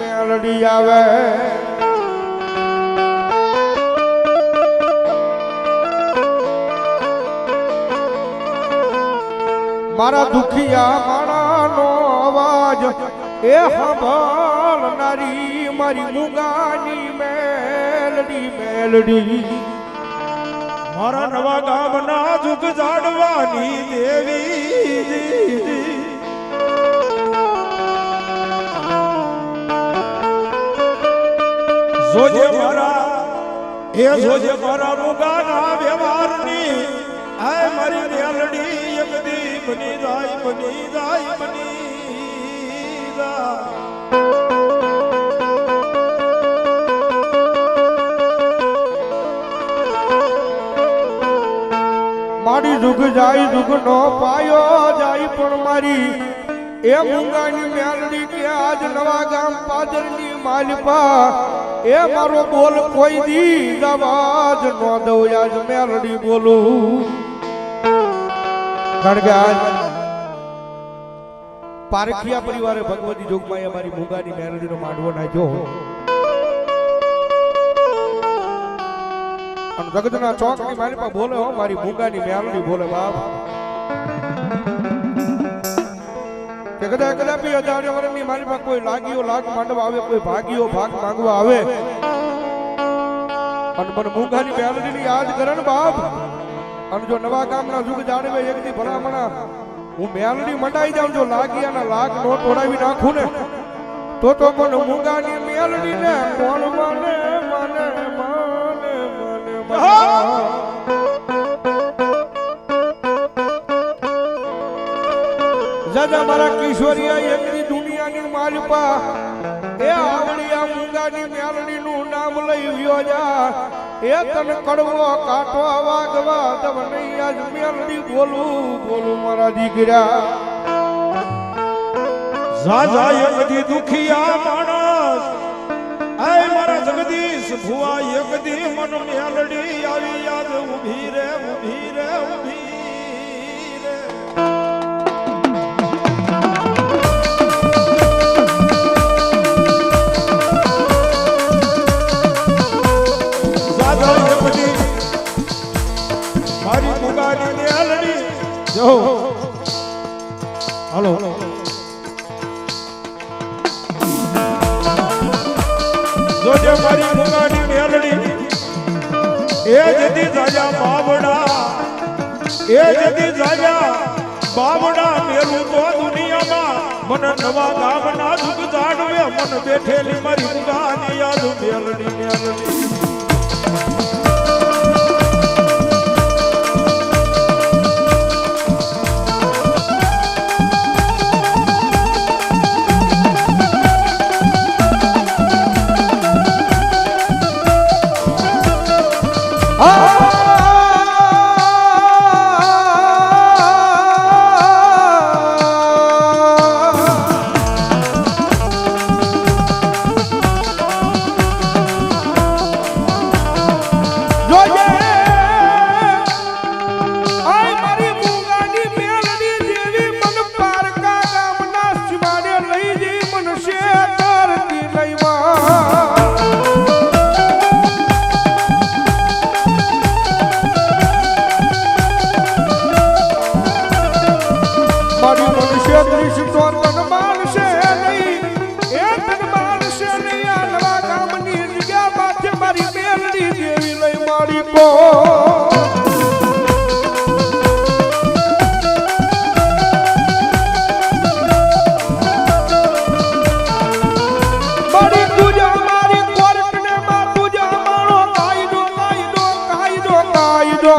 મેલડી આવે. મારા દુખિયા માણાનો અવાજ, એ સાંભળનારી મારી મુગાની મેલડી મેલડી. મારા નવા ગામના જુગ જાડવાની દેવી જોજે મારા એ જોજે મારા મુગાના વ્યવહારની. આય મારી મેલડી એક દી બની જાય બની જાય બની જાય. મારી દુઃખ જાય દુઃખ નો પાયો જાય પણ મારી એ મુંગાની મેલડી કે આજ નવા ગામ પાદરની માલપા, એ મારો બોલ કોઈ દી દવાજ નો દઉં, આજ મેરડી બોલું. કારણ પારખિયા પરિવારે ભગવતી જોગમાં અમારી મૂંગાની મેરડીનો માંડવો નાખ્યો. અને જગતના ચોકની મારી પાસે બોલે, હો, મારી મૂંગાની મેરડી બોલે બાપ. કે કદાચ કદાચ અઢાર વર્ષની મારી પાસે કોઈ લાગ્યો લાગ માંડવા આવે, કોઈ ભાગ્યો ભાગ માંગવા આવે. અને મને મૂંગાની મેલડીની યાદ કરે બાપ. અને જો નવા કામના જુગ જાણવે એકથી ભલામણા, હું મેલડી મંડાઈ જાઉં, જો લાગી અને લાગ નો તોડાવી નાખું ને, તો તો મને મૂંઘાની મેલડી ને મને મને મને મને મને. જાજા મારા કિશોરિયા એકની દુનિયાની માલપા, એ આવડિયા મુંગાની મેલડી નું નામ લઈ વ્યો જા. એ તન કડવો કાટો વાગવા તમને આજ મેલડી બોલું બોલું મારા દીકરા. ઝાઝા એક દી દુખિયા માણસ, આય મારા જગદીશ, ભુવા એક દી મન મેલડી આવી યાદ ઊભી રે ઊભી રે, ઊભી જાજા બાબડા મેલું તો દુનિયામાં. મન નવા ગામના દુઃખ જાણવે મન બેઠેલી મારી મુગાની કાયદો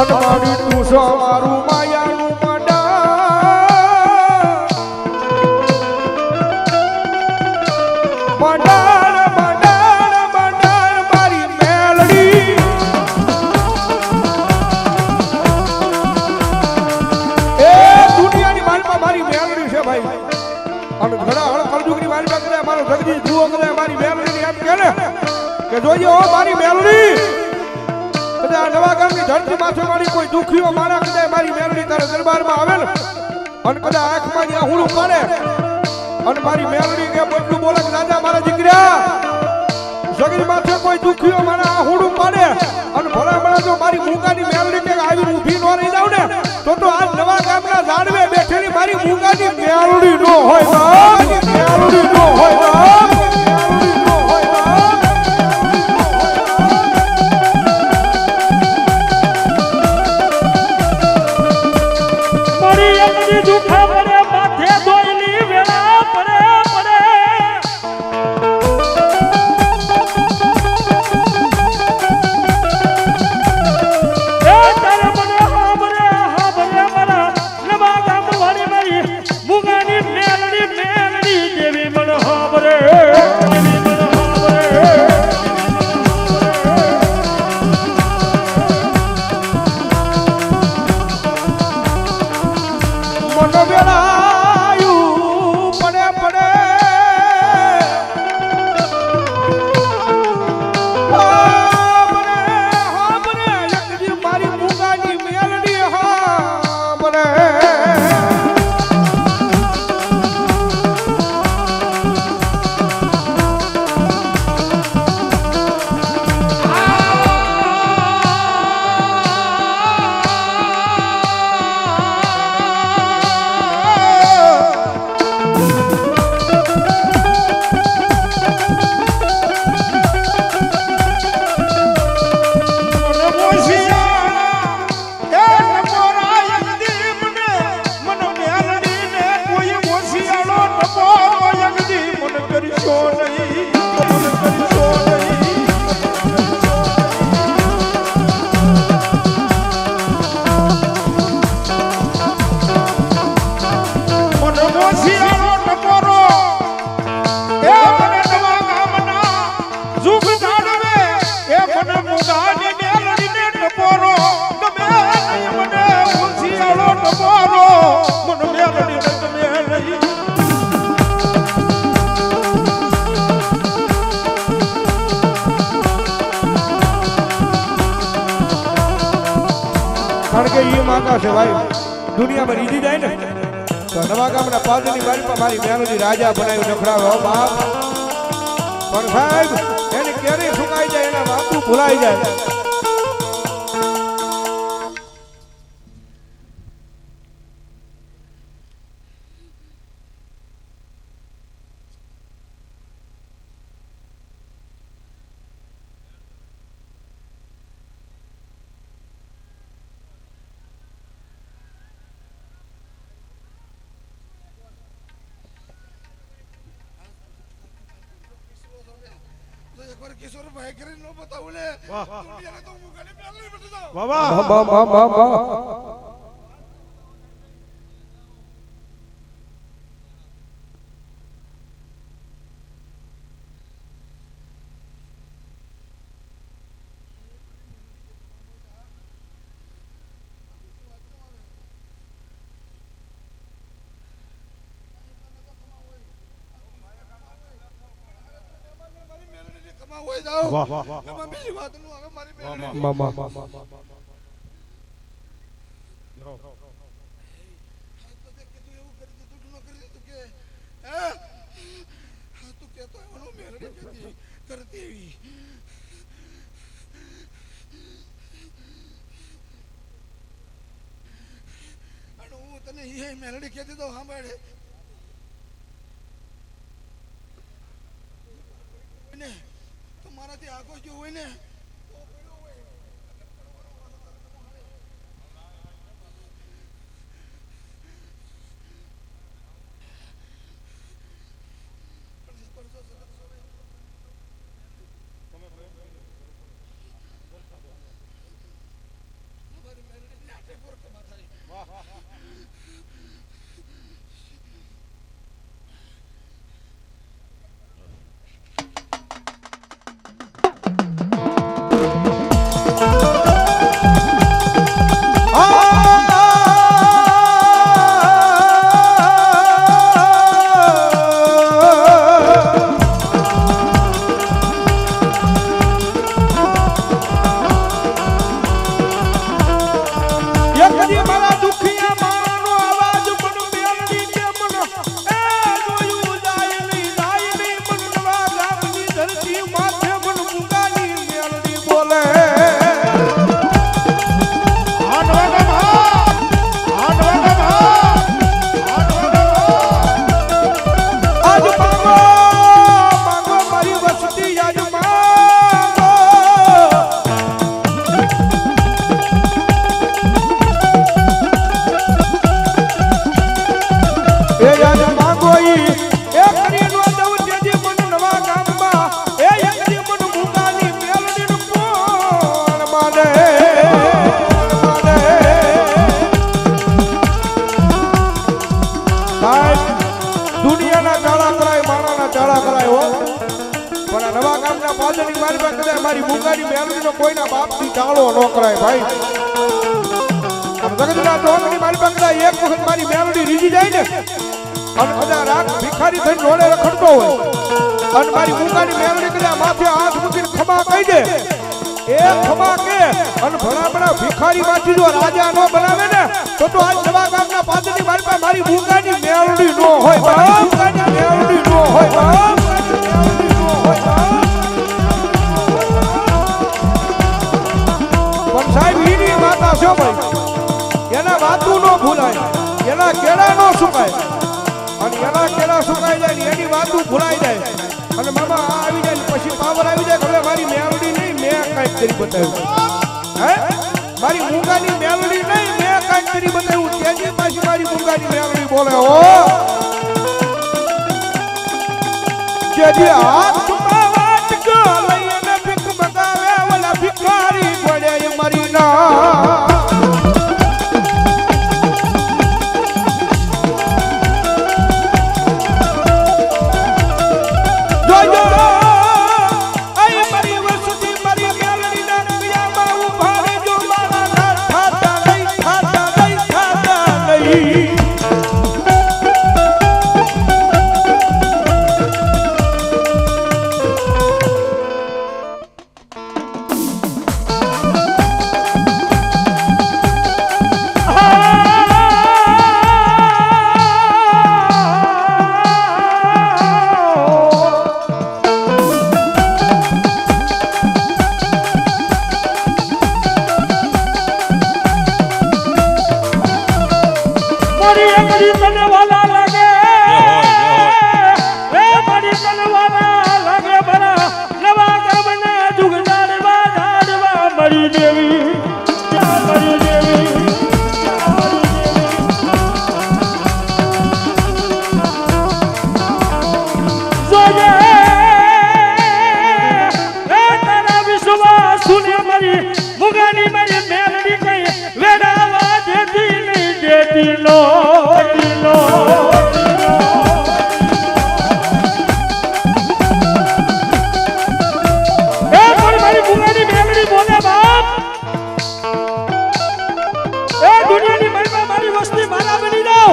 અનમાની તું સો મારું માયાનું જોજો હો મારી મેલડી. આ નવા ગામની ધરતી માથે મારી કોઈ દુખીઓ મારા કદાચ મારી મેલડી તારા દરબારમાં આવે ને અને કદાચ આંખમાં જ્યાં હુડું પાડે? અને મારી મેલડી કે એટલું બોલે કે મારા દીકરા જગત માથે કોઈ દુખીઓ મારા આ હુડું પાડે? અને ભલા ભલા જો મારી મૂંગાની મેલડી કે આવી ઊભી ન રહી જાવ ને, તો તો આ નવા ગામના જાડવે બેઠેલી મારી મૂંગાની મેલડી નો હોય મેલડી નો હોય કારણ કે એ માતા છે ભાઈ. દુનિયામાં રીધી જાય ને. તો નવા ગામના પાદરની બારી પર મારી મેલોડી રાજા બનાવી નખરાવે. હો બાપ. પણ સાહેબ, એને ક્યારેય સુકાઈ જાય, એના વાતું ભૂલાઈ જાય. એકવાર કિશોર ભાઈ કરીને નો બતાવું લે. વાહ. દુનિયાને તો પહેલા જાઓ બાબા મા મા મા મા મારી કમાવું હોય જાવ એમાં બીજી વાતનું આવે મારી બેન મા મા મા તો તે કીધું એવું કરી દીધું તું ન કરી દીધું કે હે હા તું કહેતો એનો મેલડી કહેતી કરતી એવી અને હું તને મેલડી કહેતી તો સાંભળે winner. Maradinha, Maradinha. કોઈના બાપથી ડાળો ન કરાય ભાઈ. જગતના ચોકની મારી બંગલા એક વખત મારી મેલડી રીજી જાય ને, અને કદાચ રાત ભિખારી થઈને રોડે રખડતો હોય. અને મારી મુંગાની મેલડી કદા માથે હાથ મૂકીને ખમા કહી દે. એ ખમા કે? અને ભલામણા ભિખારી માંથી જો રાજા નો બનાવે ને, તો તો આજ નવા ગામના પાદરની મારી પાસે મારી મુંગાની મેલડી નો હોય. મુંગાની મેલડી નો હોય. બાપ. મેલડી નો હોય. છે ભાઈ? એના વાતું નો ભૂલાય. એના કેળા નો સુકાય. અને એના કેળા સુકાઈ જાય એની વાતું ભૂલાઈ જાય. અને મામા આ આવી જાય પછી પાવર આવી જાય હવે મારી મેલડી નહીં, મેં કાંઈક કરી બતાવ્યું. હે? મારી મૂંગાની મેલડી નહીં, મેં કાંઈક કરી બતાવ્યું. તેજી પાછી મારી મૂંગાની મેલડી બોલે, હો. જેજી હાથ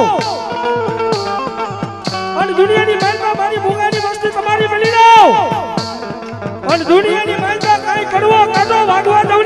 જાઓ અને દુનિયાની મહેલમાં મારી ભૂગાની વસ્તુ તમારી મળી જાઓ અને દુનિયાની મહેલમાં કઈ કડવો કાઢો વાગવા દઉં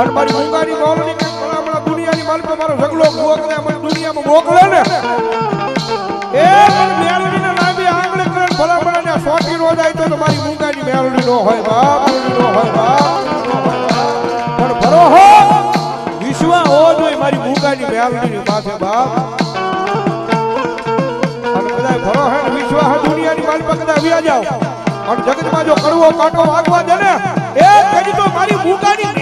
અને મારી મૂંગાની મોલની કંઈક ભલામણા દુનિયાની માલ પર મારો ઝઘડો મોકલે મને દુનિયામાં મોકલે ને. એ પણ મેલડીના લાંબી આંગળી કરે ભલામણાને સોટી રોજ આવી તો મારી મૂંગાની મેલડી નો હોય, બાપ નો હોય, બાપ. પણ ભરો હો, વિશ્વા હો જોઈએ મારી મૂંગાની મેલડીની માથે, બાપ. અને ભરો હે વિશ્વા હે દુનિયાની પાસે કદાચ વ્યા જાઓ. અને જગતમાં જો કડવો કાંટો વાગવા દે ને, એ કદી તો મારી મૂંગાની